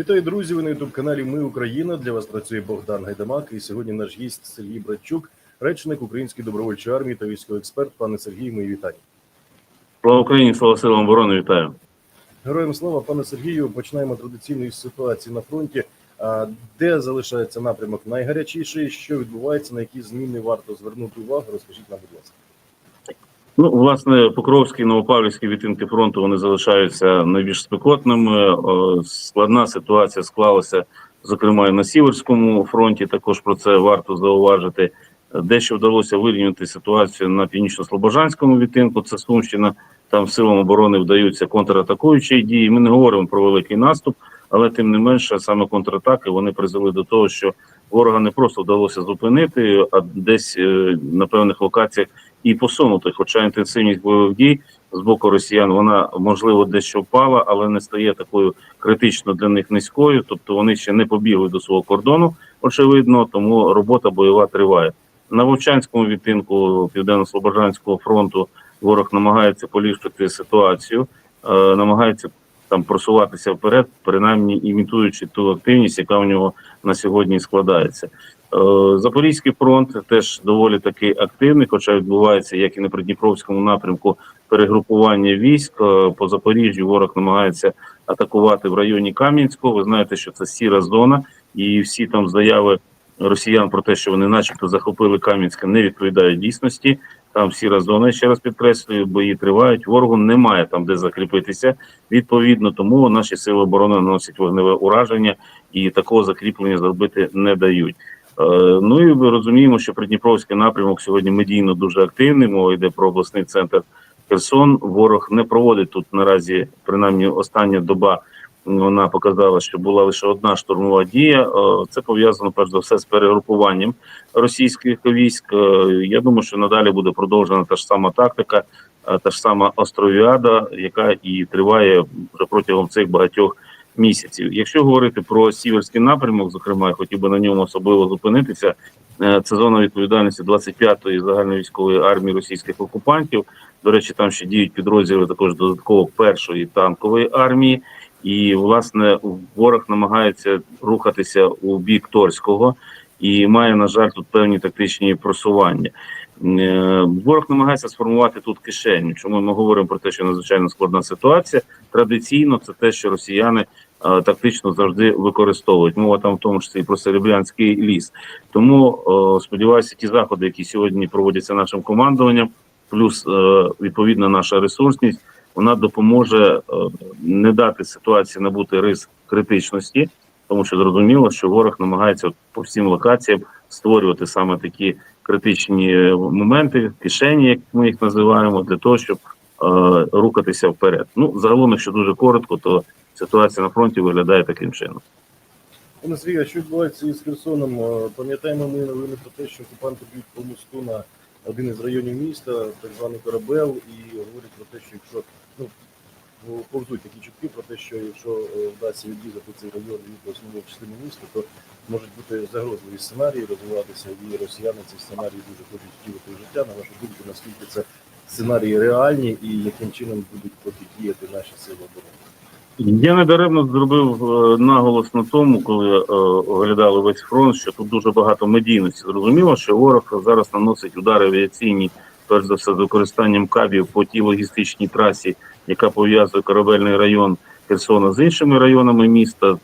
Вітаю, друзі! Ви на ютуб каналі Ми Україна. Для вас працює Богдан Гайдамак. І сьогодні наш гість Сергій Братчук, речник Української добровольчої армії та військовий експерт. Пане Сергій, мої вітання. Слава Україні, слава силам оборони, вітаю. Героям слава, пане Сергію. Починаємо традиційно із ситуації на фронті. А де залишається напрямок найгарячіший? Що відбувається? На які зміни варто звернути увагу? Розкажіть нам, будь ласка. Ну, власне, Покровський, Новопавлівські відтинки фронту вони залишаються найбільш спекотними. Складна ситуація склалася, зокрема, і на Сіверському фронті. Також про це варто зауважити. Дещо вдалося вирівняти ситуацію на північно-слобожанському відтинку. Це Сумщина. Там силам оборони вдаються контратакуючі дії. Ми не говоримо про великий наступ, але тим не менше, саме контратаки вони призвели до того, що ворога не просто вдалося зупинити, а десь е, на певних локаціях і посунути. Хоча інтенсивність бойових дій з боку росіян вона можливо дещо впала, але не стає такою критично для них низькою. Тобто вони ще не побігли до свого кордону, очевидно, тому робота бойова триває. На Вовчанському відтинку Південно-Слобожанського фронту ворог намагається поліпшити ситуацію, е, намагається там просуватися вперед, принаймні імітуючи ту активність, яка в нього на сьогодні складається. Е, Запорізький фронт теж доволі таки активний, хоча відбувається як і на Придніпровському напрямку перегрупування військ. Е, По Запоріжжю ворог намагається атакувати в районі Кам'янського. Ви знаєте, що це сіра зона, і всі там заяви росіян про те, що вони, начебто, захопили Кам'янське, не відповідають дійсності. Там сіра зона, ще раз підкреслюю, бої тривають. Ворогу немає там де закріпитися. Відповідно, тому наші сили оборони наносять вогневе ураження і такого закріплення зробити не дають. Е, Ну і ми розуміємо, що Придніпровський напрямок сьогодні медійно дуже активний. Мова йде про обласний центр Херсон. Ворог не проводить тут наразі, принаймні, остання доба. Вона показала, що була лише одна штурмова дія. Е, Це пов'язано перш за все з перегрупуванням російських військ. Е, Я думаю, що надалі буде продовжена та ж сама тактика, та ж сама островіада, яка і триває вже протягом цих багатьох місяців. Якщо говорити про сіверський напрямок, зокрема, я хотів би на ньому особливо зупинитися. Е, Це зона відповідальності 25-ї загальновійськової армії російських окупантів. До речі, там ще діють підрозділи також додатково першої танкової армії. І власне ворог намагається рухатися у бік Торського і має, на жаль, тут певні тактичні просування. Е, Ворог намагається сформувати тут кишеню. Чому ми говоримо про те, що надзвичайно складна ситуація? Традиційно це те, що росіяни е, тактично завжди використовують. Мова там в тому числі і про Серебрянський ліс. Тому е, сподіваюся, ті заходи, які сьогодні проводяться нашим командуванням, плюс е, відповідна наша ресурсність, вона допоможе е, не дати ситуації набути рис критичності, тому що зрозуміло, що ворог намагається по всім локаціям створювати саме такі критичні е, моменти, кишені, як ми їх називаємо, для того, щоб е, рухатися вперед. Ну загалом, якщо дуже коротко, то ситуація на фронті виглядає таким чином. Пане Сергію, а що відбувається із Херсоном? Е, Пам'ятаємо ми новини про те, що окупанти б'ють по мосту на один із районів міста, так званий Корабел, і говорять про те, що якщо ну повзуть такі чутки про те, що якщо е, вдасться відрізати цей район від основної частини міста, то можуть бути загрозливі сценарії розвиватися, і росіяни ці сценарії дуже хочуть втілити в життя. На вашу думку, наскільки це сценарії реальні і яким чином будуть протидіяти наші сили оборони? Я недаремно зробив е, наголос на тому, коли е, оглядали весь фронт, що тут дуже багато медійності. Зрозуміло, що ворог зараз наносить удари авіаційні, перш за все, з використанням кабів по тій логістичній трасі, яка пов'язує корабельний район Херсона з іншими районами міста.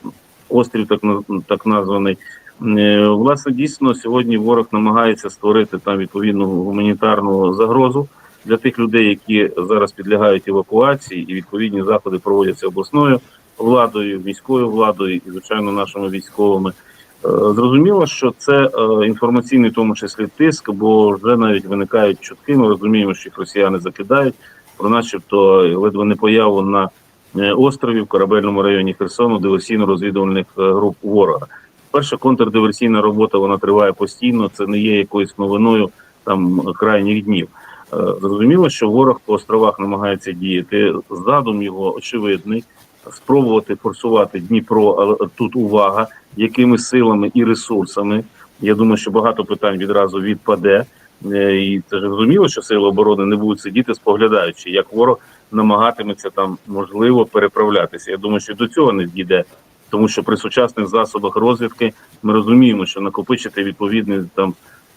Острів так так названий. Е, Власне, дійсно, сьогодні ворог намагається створити там відповідну гуманітарну загрозу для тих людей, які зараз підлягають евакуації, і відповідні заходи проводяться обласною владою, міською владою і, звичайно, нашими військовими. Е, Зрозуміло, що це е, інформаційний, в тому числі тиск, бо вже навіть виникають чутки. Ми розуміємо, що їх росіяни закидають про, начебто, ледве не появу на е, острові в корабельному районі Херсону диверсійно-розвідувальних е, груп ворога. Перша контрдиверсійна робота вона триває постійно. Це не є якоюсь новиною там крайніх днів. Е, Зрозуміло, що ворог по островах намагається діяти. Задум його очевидний спробувати форсувати Дніпро, але тут увага, якими силами і ресурсами. Я думаю, що багато питань відразу відпаде. Е, І це зрозуміло, що сили оборони не будуть сидіти, споглядаючи, як ворог намагатиметься там можливо переправлятися. Я думаю, що до цього не дійде тому що при сучасних засобах розвідки ми розуміємо, що накопичити відповідний там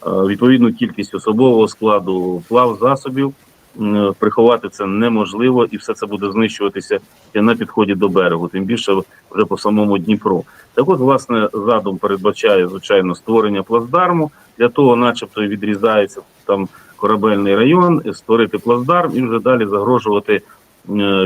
е, відповідну кількість особового складу плав засобів. М, Приховати це неможливо, і все це буде знищуватися на підході до берегу, тим більше вже по самому Дніпру. Так от, власне, задум передбачає звичайно створення плацдарму. Для того, начебто, відрізається там корабельний район, створити плацдарм і вже далі загрожувати е,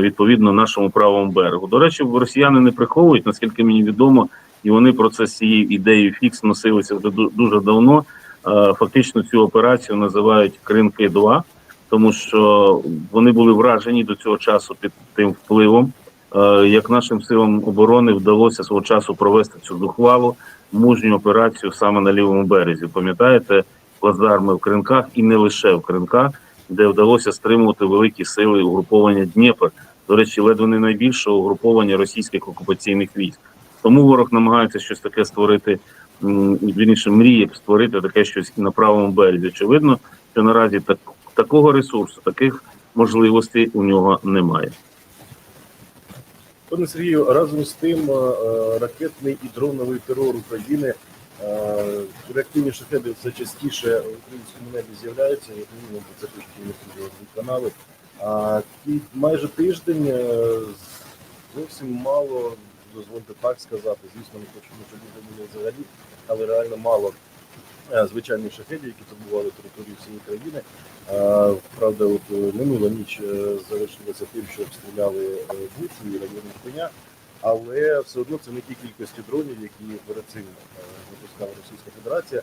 відповідно нашому правому берегу. До речі, росіяни не приховують, наскільки мені відомо, і вони про це з цією ідеєю фікс носилися вже дуже давно. Е, Фактично цю операцію називають Кринки 2 тому що вони були вражені до цього часу під тим впливом, е, як нашим силам оборони вдалося свого часу провести цю зухвалу мужню операцію саме на лівому березі. Пам'ятаєте, плацдарми в кринках і не лише в кринках, де вдалося стримувати великі сили угруповання Дніпр. До речі, ледве не найбільше угруповання російських окупаційних військ. Тому ворог намагається щось таке створити. Вірніше, мріє створити таке щось на правому березі. Очевидно, що наразі так, такого ресурсу, таких можливостей у нього немає. Пане Сергію, разом з тим е, ракетний і дроновий терор України, е, реактивні шахеди все частіше в українському небі з'являються, як мінімум про це інвестиційні канали. А ті майже тиждень е, зовсім мало, дозвольте так сказати. Звісно, не хочемо, щоб буде взагалі, але реально мало е, звичайних шахедів, які турбували територію всієї країни. Е, Правда, от е, минула ніч завершилася тим, що обстріляли Бучу і район коня, але все одно це не ті кількості дронів, які перед цим запускала Російська Федерація.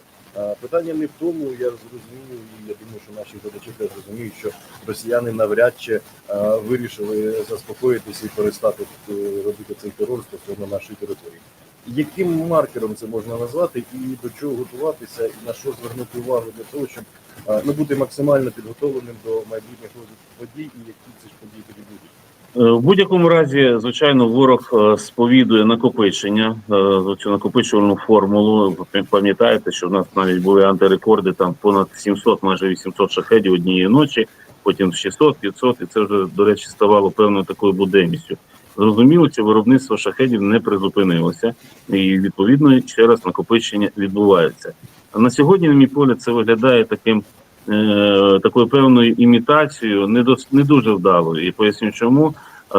Питання не в тому, я зрозумію, і я думаю, що наші глядачі теж розуміють, що росіяни навряд чи вирішили заспокоїтися і перестати робити цей терор стосовно нашої території. Яким маркером це можна назвати, і до чого готуватися, і на що звернути увагу для того, щоб ну, бути максимально підготовленим до майбутніх подій, і які ці ж події тоді будуть? Е, В будь-якому разі, звичайно, ворог е, сповідує накопичення цю накопичувальну формулу. Пам'ятаєте, що в нас навіть були антирекорди там понад 700, майже 800 шахедів однієї ночі, потім 600, 500, і це вже до речі ставало певною такою буденністю. Зрозуміло, що виробництво шахедів не призупинилося, і відповідно ще раз накопичення відбувається. А на сьогодні, на мій погляд, це виглядає таким е, такою певною імітацією, не дос- не дуже вдалою. І поясню, чому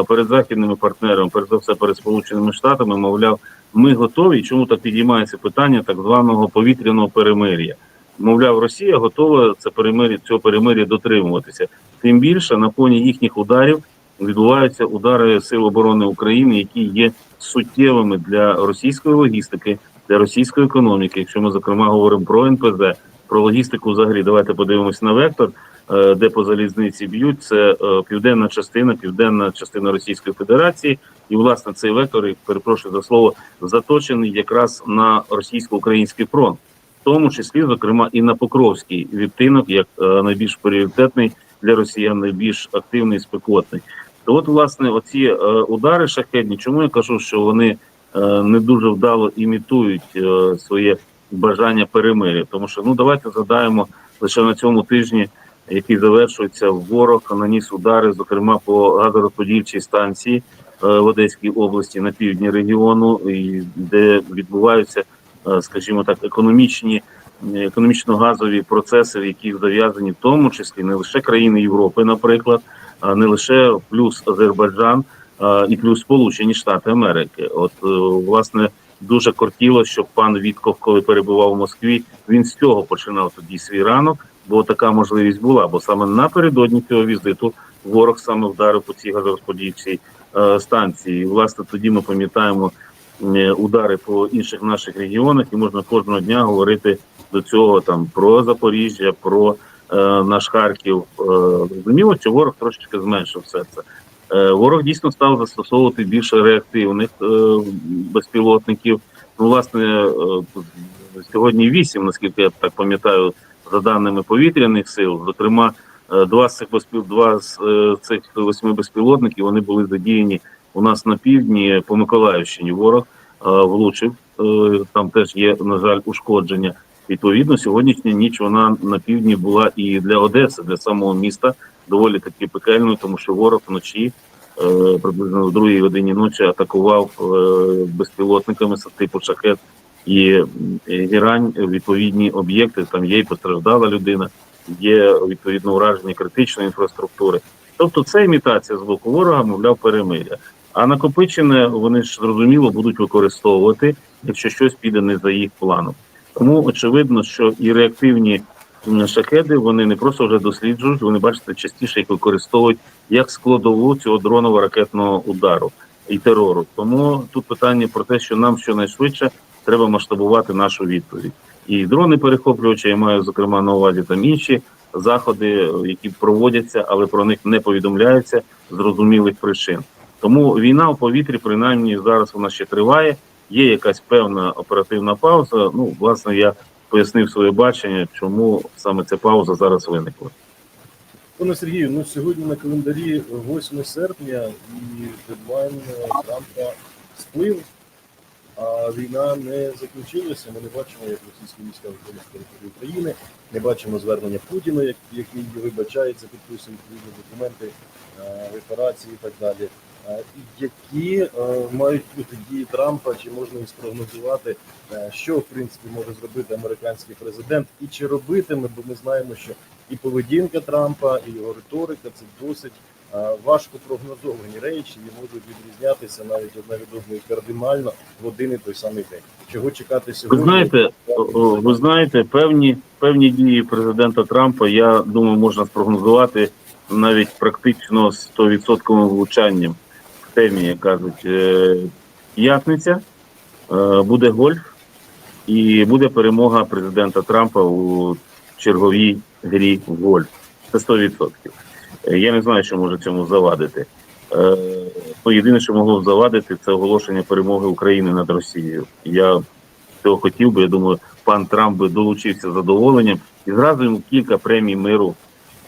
перед західними партнерами, перш за все перед Сполученими Штатами, мовляв, ми готові. Чому так підіймається питання так званого повітряного перемир'я? Мовляв, Росія готова це перемир'я цього перемир'я дотримуватися. Тим більше на фоні їхніх ударів відбуваються удари Сил оборони України, які є суттєвими для російської логістики, для російської економіки. Якщо ми зокрема говоримо про НПЗ, про логістику, взагалі, давайте подивимось на вектор, е, де по залізниці б'ють. Це е, південна частина, південна частина Російської Федерації, і власне цей вектор, перепрошую за слово, заточений якраз на російсько-український фронт, в тому числі, зокрема, і на Покровський відтинок, як е, найбільш пріоритетний для росіян, найбільш активний, спекотний. То от, власне, оці е, удари шахетні, чому я кажу, що вони е, не дуже вдало імітують е, своє бажання перемир'я, тому що ну давайте згадаємо лише на цьому тижні, який завершується, ворог наніс удари, зокрема по газорозподільчій станції в Одеській області на півдні регіону, де відбуваються, скажімо так, економічні. Економічно-газові процеси, яких зав'язані в тому числі не лише країни Європи, наприклад, не лише плюс Азербайджан і плюс Сполучені Штати Америки. От е, власне дуже кортіло, щоб пан Вітков, коли перебував в Москві, він з цього починав тоді свій ранок, бо така можливість була. Бо саме напередодні цього візиту ворог саме вдарив по цій газорозподільчій е, станції. І, власне, тоді ми пам'ятаємо е, удари по інших наших регіонах, і можна кожного дня говорити до цього там про Запоріжжя, про наш Харків. Е, Зрозуміло, що ворог трошечки зменшив все це. Е, ворог дійсно став застосовувати більше реактивних е, безпілотників. Ну, власне, е, сьогодні вісім, наскільки я так пам'ятаю, за даними повітряних сил, зокрема, е, два з цих два з е, цих восьми безпілотників вони були задіяні у нас на півдні по Миколаївщині. Ворог е, влучив. Е, Там теж є, на жаль, ушкодження. Відповідно, сьогоднішня ніч вона на півдні була і для Одеси, для самого міста доволі таки пекельною, тому що ворог вночі е, приблизно в другій годині ночі атакував е, безпілотниками типу шахет і герань відповідні об'єкти. Там є і постраждала людина, є відповідно ураження критичної інфраструктури. Тобто це імітація з боку ворога, мовляв, перемиря. А накопичене вони ж зрозуміло будуть використовувати, якщо щось піде не за їх планом. Тому очевидно, що і реактивні шахеди вони не просто вже досліджують, вони бачите, частіше їх використовують як складову цього дроново-ракетного удару і терору. Тому тут питання про те, що нам щонайшвидше треба масштабувати нашу відповідь. І дрони перехоплювачі, я маю зокрема на увазі там інші заходи, які проводяться, але про них не повідомляється з зрозумілих причин. Тому війна у повітрі, принаймні зараз вона ще триває. Є якась певна оперативна пауза. Ну, власне, я пояснив своє бачення, чому саме ця пауза зараз виникла. Пане Сергію, ну сьогодні на календарі 8 серпня і дедлайн Трампа сплив, а війна не закінчилася. Ми не бачимо, як російські війська виходять з території України, не бачимо звернення Путіна, який вибачається, підписує відповідні документи, репарації і так далі. Які е, мають бути дії Трампа, чи можна їм спрогнозувати, е, що в принципі може зробити американський президент, і чи робитиме, бо ми знаємо, що і поведінка Трампа, і його риторика це досить е, важко прогнозовані речі і можуть відрізнятися навіть одна від одної кардинально в один і той самий день. Чого чекати сьогодні? Ви знаєте, ви знаєте, певні певні дії президента Трампа, я думаю, можна спрогнозувати навіть практично з 100% влучанням темі, як кажуть, е, п'ятниця, е, буде гольф і буде перемога президента Трампа у черговій грі в гольф. Це 100%. Е, Я не знаю, що може цьому завадити. Е, Ну, єдине, що могло завадити, це оголошення перемоги України над Росією. Я цього хотів би. Я думаю, пан Трамп би долучився з задоволенням і зразу йому кілька премій миру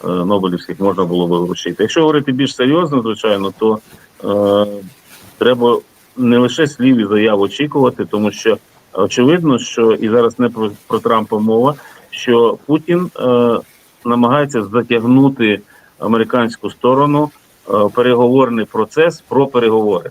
е, Нобелівських можна було би вручити. Якщо говорити більш серйозно, звичайно, то е, треба не лише слів і заяв очікувати, тому що очевидно, що і зараз не про, про Трампа мова, що Путін е, намагається затягнути американську сторону е, переговорний процес про переговори.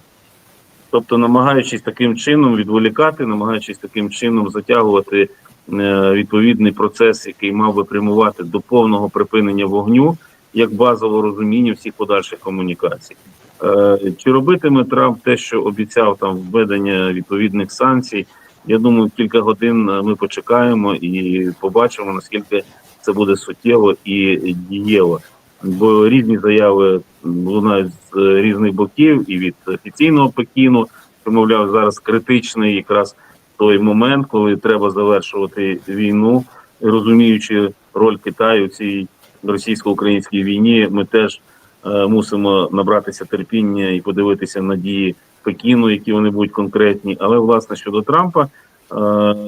Тобто, намагаючись таким чином відволікати, намагаючись таким чином затягувати е, відповідний процес, який мав би прямувати до повного припинення вогню, як базове розуміння всіх подальших комунікацій. Е, Чи робитиме Трамп те, що обіцяв там введення відповідних санкцій? Я думаю, кілька годин е, ми почекаємо і побачимо наскільки це буде суттєво і дієво. Бо різні заяви лунають з е, різних боків, і від офіційного Пекіну, що мовляв, зараз критичний якраз той момент, коли треба завершувати війну, розуміючи роль Китаю в цій російсько-українській війні, ми теж мусимо набратися терпіння і подивитися на дії Пекіну, які вони будуть конкретні. Але власне щодо Трампа, е,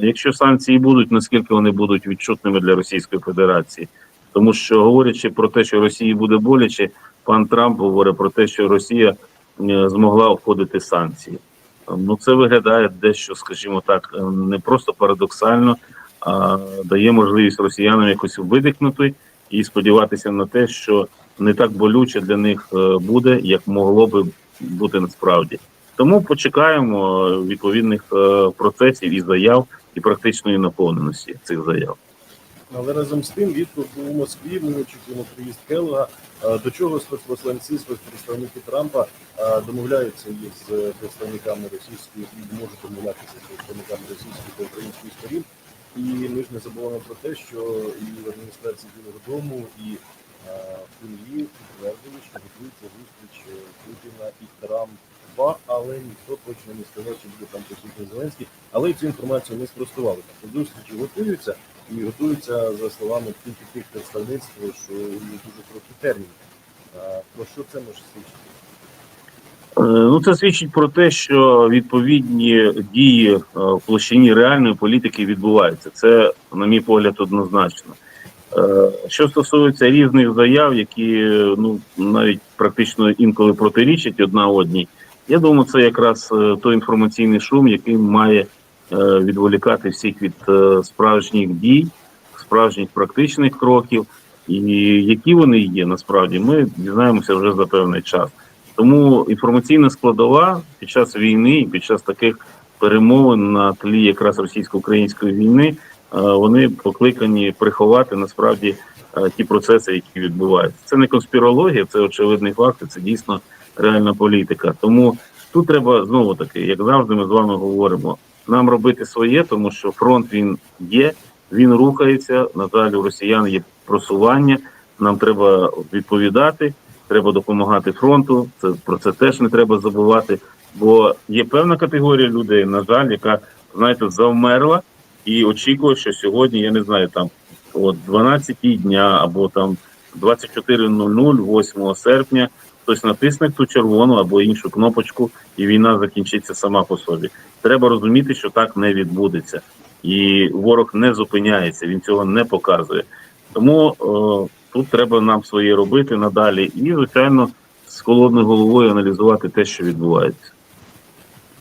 якщо санкції будуть, наскільки вони будуть відчутними для Російської Федерації? Тому що говорячи про те, що Росії буде боляче, пан Трамп говорить про те, що Росія е, змогла обходити санкції. Ну це виглядає дещо, скажімо так, е, не просто парадоксально, а дає можливість росіянам якось видихнути і сподіватися на те, що не так болюче для них е, буде, як могло би бути насправді. Тому почекаємо е, відповідних е, процесів і заяв, і практичної наповненості цих заяв. Але разом з тим відповідь у Москві ми очікуємо приїзд Келога. До чого спецпосланці, спецпредставники Трампа домовляються із представниками російської і можуть домовлятися з представниками російської та української сторін. І ми ж не забуваємо про те, що і в адміністрації Білого Дому, і Кремлі підтвердили, що готується зустріч е, Путіна і Трампа, але ніхто точно не сказав, чи буде там присутній Зеленський. Але цю інформацію не спростували. Тобто зустрічі готуються і готуються за словами тільки тих представництв, що є дуже трохи термін. Про що це може свідчити? Е, Ну, це свідчить про те, що відповідні дії е, в площині реальної політики відбуваються. Це, на мій погляд, однозначно. Е, Що стосується різних заяв, які ну навіть практично інколи протирічать одна одній, я думаю, це якраз е, той інформаційний шум, який має е, відволікати всіх від справжніх дій, справжніх практичних кроків, і які вони є насправді, ми дізнаємося вже за певний час. Тому інформаційна складова під час війни і під час таких перемовин на тлі якраз російсько-української війни вони покликані приховати насправді е, ті процеси, які відбуваються. Це не конспірологія, це очевидний факт, це дійсно реальна політика. Тому тут треба знову таки, як завжди, ми з вами говоримо, нам робити своє, тому що фронт він є, він рухається. Надалі у росіян є просування. Нам треба відповідати, треба допомагати фронту. Це про це теж не треба забувати. Бо є певна категорія людей, на жаль, яка знаєте, завмерла і очікує, що сьогодні, я не знаю, там о 12 дня або там 24.00, 8 серпня, хтось натисне ту червону або іншу кнопочку, і війна закінчиться сама по собі. Треба розуміти, що так не відбудеться, і ворог не зупиняється, він цього не показує. Тому о, тут треба нам своє робити надалі, і звичайно з холодною головою аналізувати те, що відбувається.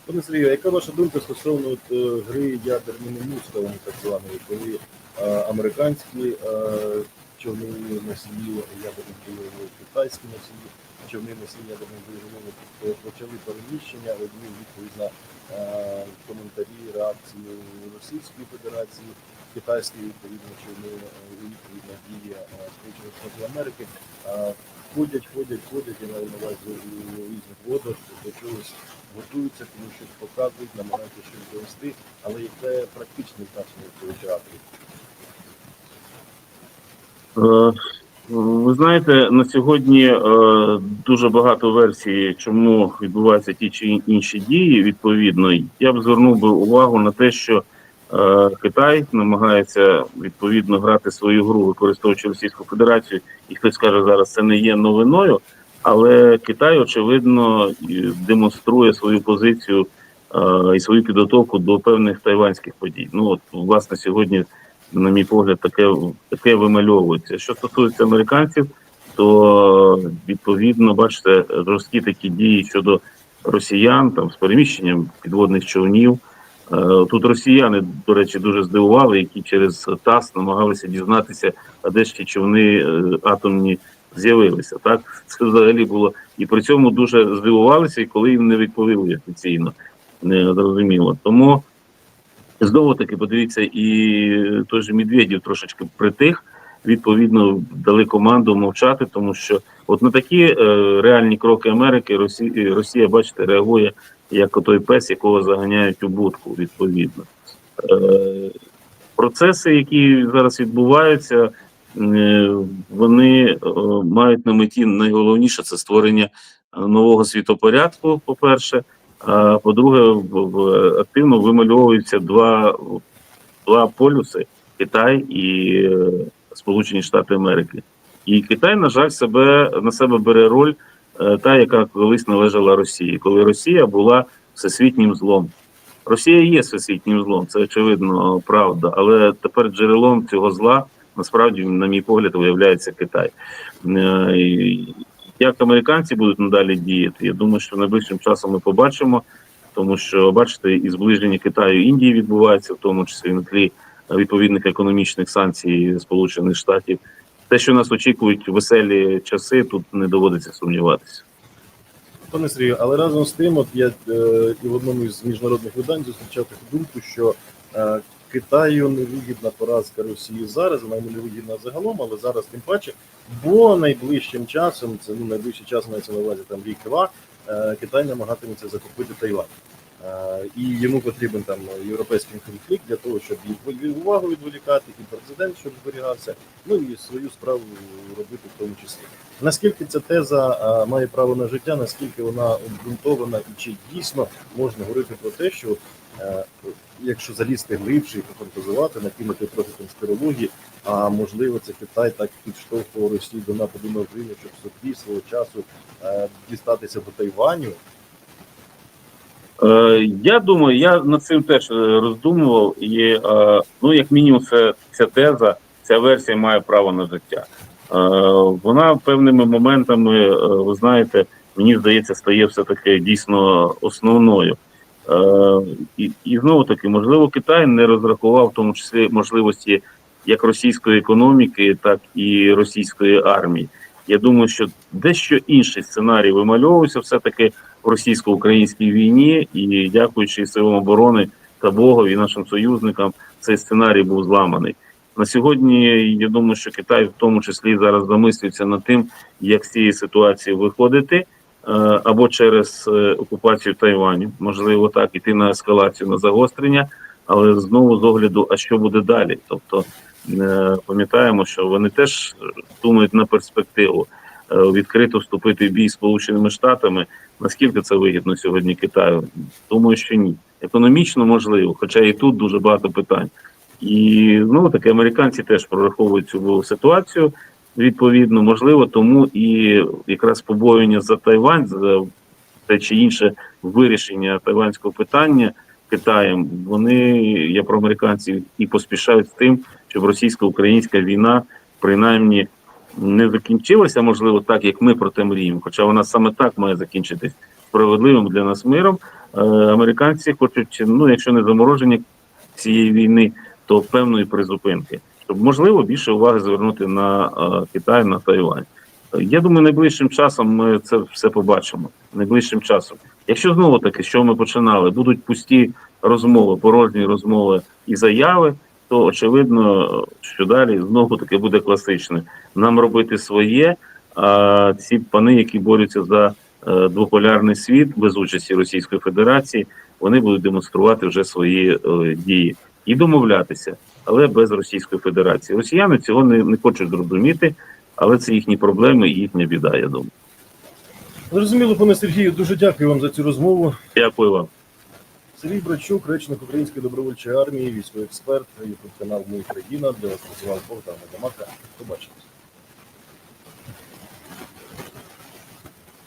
Пане Сергію, яка ваша думка стосовно от, е, гри ядерними мускулами, так званої, коли е, американські е, човни носії ядерних бойових, китайські носії човни носії ядерних бойових е, почали переміщення, одні відповідь на е, коментарі, реакції Російської Федерації, китайські відповідно човни, е, відповідна дія е, Сполучених Штатів Америки. Е, Ходять, ходять, ходять, я маю на увазі у різних водах, до чогось готуються, тому що показують, намагаються щось довести, але яке практичне значення цього театру? Е, Ви знаєте, на сьогодні е, дуже багато версій, чому відбуваються ті чи інші дії. Відповідно, я б звернув би увагу на те, що е, Китай намагається відповідно грати свою гру, використовуючи Російську Федерацію, і хтось каже зараз, це не є новиною. Але Китай очевидно демонструє свою позицію е, і свою підготовку до певних тайванських подій. Ну от власне сьогодні на мій погляд, таке, таке вимальовується. Що стосується американців, то відповідно, бачите, жорсткі такі дії щодо росіян там з переміщенням підводних човнів. Е, Тут росіяни, до речі, дуже здивували, які через ТАСС намагалися дізнатися, а де ті човни е, атомні з'явилися. Так це взагалі було і при цьому дуже здивувалися, і коли їм не відповіли офіційно, не зрозуміло. Тому Знову таки, подивіться, і той же Медведєв трошечки притих, відповідно, дали команду мовчати, тому що от на такі е, реальні кроки Америки Росія, Росія, бачите, реагує як той пес, якого заганяють у будку, відповідно. Е, процеси, які зараз відбуваються, е, вони е, мають на меті найголовніше це створення нового світопорядку, по-перше. А по-друге, активно вимальовуються два, два полюси Китай і Сполучені Штати Америки. І Китай, на жаль, себе на себе бере роль та, яка колись належала Росії, коли Росія була всесвітнім злом. Росія є всесвітнім злом, це очевидно правда, але тепер джерелом цього зла насправді, на мій погляд, виявляється Китай. Е, Як американці будуть надалі діяти, я думаю, що найближчим часом ми побачимо, тому що бачите, і зближення Китаю і Індії відбувається, в тому числі на тлі відповідних економічних санкцій Сполучених Штатів. Те, що нас очікують веселі часи, тут не доводиться сумніватися. Пане Сергію, але разом з тим, от я е, і в одному із міжнародних видань зустрічав таку думку, що е, Китаю невигідна поразка Росії зараз, вона йому невигідна загалом, але зараз тим паче, бо найближчим часом, це ну найближчий час мається на увазі там рік-два, е, Китай намагатиметься захопити Тайвань. І йому потрібен там європейський конфлікт для того, щоб і увагу відволікати, і президент, щоб зберігався, ну і свою справу робити в тому числі. Наскільки ця теза має право на життя, наскільки вона обґрунтована, і чи дійсно можна говорити про те, що якщо залізти глибше і пофантазувати, накинути трохи конспірології, а можливо, це Китай так підштовхував Росію до нападу на Україну, щоб собі свого часу дістатися до Тайваню. Е, я думаю, я над цим теж е, роздумував, і е, ну, як мінімум, це ця теза, ця версія має право на життя. Вона певними моментами, ви знаєте, мені здається, стає все таки дійсно основною. І, і знову таки, можливо, Китай не розрахував в тому числі можливості як російської економіки, так і російської армії. Я думаю, що дещо інший сценарій вимальовувався все-таки російсько-українській війні, і дякуючи силам оборони та Богові і нашим союзникам, цей сценарій був зламаний. На сьогодні я думаю, що Китай в тому числі зараз замислюється над тим, як з цієї ситуації виходити, е, або через е, окупацію Тайваню, можливо, так іти на ескалацію, на загострення, але знову з огляду, а що буде далі? Тобто е, пам'ятаємо, що вони теж думають на перспективу відкрито вступити в бій з Сполученими Штатами. Наскільки це вигідно сьогодні Китаю? Думаю, що ні. Економічно можливо, хоча і тут дуже багато питань. І ну таки американці теж прораховують цю ситуацію. Відповідно, можливо, тому і якраз побоювання за Тайвань, за те чи інше вирішення тайванського питання Китаєм, вони я про американців і поспішають з тим, щоб російсько-українська війна принаймні не закінчилася, можливо, так як ми про те мріємо. Хоча вона саме так має закінчитись справедливим для нас миром. Е, американці хочуть, ну якщо не замороження цієї війни, то певної призупинки, щоб можливо більше уваги звернути на е, Китай, на Тайвань. Я думаю, найближчим часом ми це все побачимо. Найближчим часом, якщо знову таки, що ми починали, будуть пусті розмови, порожні розмови і заяви, то очевидно, що далі знову таки буде класичне. Нам робити своє. А ці пани, які борються за е, двополярний світ без участі Російської Федерації, вони будуть демонструвати вже свої е, дії і домовлятися, але без Російської Федерації. Росіяни цього не, не хочуть зрозуміти, але це їхні проблеми і їхня біда. Я думаю. Зрозуміло, пане Сергію, дуже дякую вам за цю розмову. Дякую вам. Сергій Брачук, речник Української добровольчої армії, військовий експерт, ютуб канал Ми країна, де вас працював Богдан Адамака. Побачимось.